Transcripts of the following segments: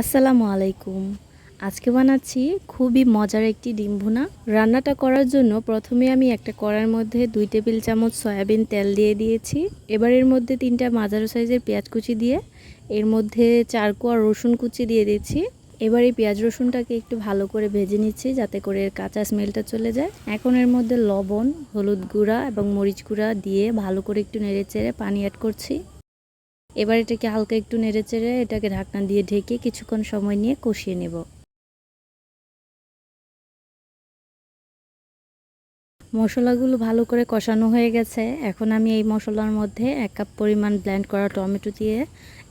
আসসালামু আলাইকুম। আজকে বানাচ্ছি খুবই মজার একটি ডিম ভুনা। রান্নাটা করার জন্য প্রথমে আমি একটা কড়ার মধ্যে দুই টেবিল চামচ সয়াবিন তেল দিয়ে দিয়েছি। এবার এর মধ্যে তিনটা মাঝারো সাইজের পেঁয়াজ কুচি দিয়ে, এর মধ্যে চার কোয়া রসুন কুচি দিয়ে দিচ্ছি এবার এই পেঁয়াজ রসুনটাকে একটু ভালো করে ভেজে নিচ্ছি যাতে করে এর কাঁচা স্মেলটা চলে যায়। এখন এর মধ্যে লবণ, হলুদ গুঁড়া এবং মরিচ গুঁড়া দিয়ে ভালো করে একটু নেড়ে চেড়ে পানি অ্যাড করছি। এবার এটাকে হালকা একটু নেড়ে চেড়ে এটাকে ঢাকনা দিয়ে ঢেকে কিছুক্ষণ সময় নিয়ে কষিয়ে নেব। মশলাগুলো ভালো করে কষানো হয়ে গেছে। এখন আমি এই মশলার মধ্যে এক কাপ পরিমাণ ব্ল্যান্ড করা টমেটো দিয়ে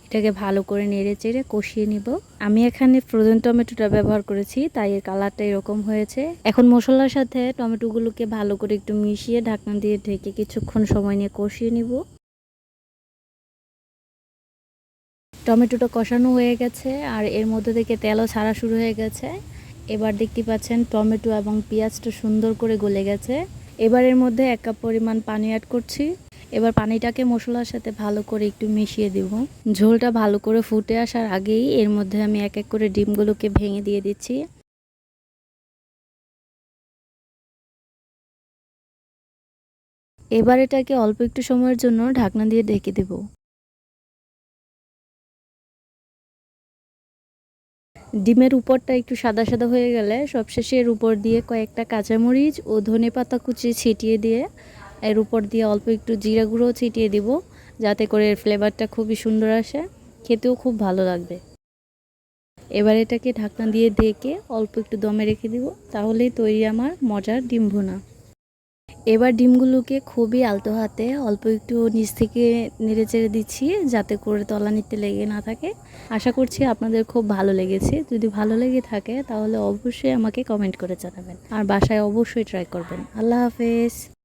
এটাকে ভালো করে নেড়ে চেড়ে কষিয়ে নিব। আমি এখানে ফ্রোজেন টমেটোটা ব্যবহার করেছি, তাই এর কালারটা এরকম হয়েছে। এখন মশলার সাথে টমেটোগুলোকে ভালো করে একটু মিশিয়ে ঢাকনা দিয়ে ঢেকে কিছুক্ষণ সময় নিয়ে কষিয়ে নিব। টমেটোটা কষানো হয়ে গেছে আর এর মধ্যে থেকে তেলও ছাড়া শুরু হয়ে গেছে। এবার দেখতে পাচ্ছেন টমেটো এবং পেঁয়াজটা সুন্দর করে গলে গেছে। এবার এর মধ্যে এক কাপ পরিমাণ পানি অ্যাড করছি। এবার পানিটাকে মশলার সাথে ভালো করে একটু মিশিয়ে দেব। ঝোলটা ভালো করে ফুটে আসার আগেই এর মধ্যে আমি এক এক করে ডিমগুলোকে ভেঙে দিয়ে দিচ্ছি। এবার এটাকে অল্প একটু সময়ের জন্য ঢাকনা দিয়ে ঢেকে দেবো। ডিমের উপরটা একটু সাদা সাদা হয়ে গেলে সবশেষে এর উপর দিয়ে কয়েকটা কাঁচামরিচ ও ধনে পাতা কুচি ছিটিয়ে দিয়ে এর উপর দিয়ে অল্প একটু জিরা গুঁড়ো ছিটিয়ে দিব, যাতে করে এর ফ্লেভারটা খুবই সুন্দর আসে। খেতেও খুব ভালো লাগবে। এবার এটাকে ঢাকনা দিয়ে ঢেকে অল্প একটু দমে রেখে দিব, তাহলেই তৈরি আমার মজার ডিম ভুনা। এবার ডিমগুলোকে খুবই আলতো হাতে অল্প একটু নিচ থেকে নেড়ে চেড়ে দিচ্ছি, যাতে করে তলানিতে লেগে না থাকে। আশা করছি আপনাদের খুব ভালো লেগেছে। যদি ভালো লেগে থাকে, তাহলে অবশ্যই আমাকে কমেন্ট করে জানাবেন। আর বাসায় অবশ্যই ট্রাই করবেন। আল্লাহ হাফেজ।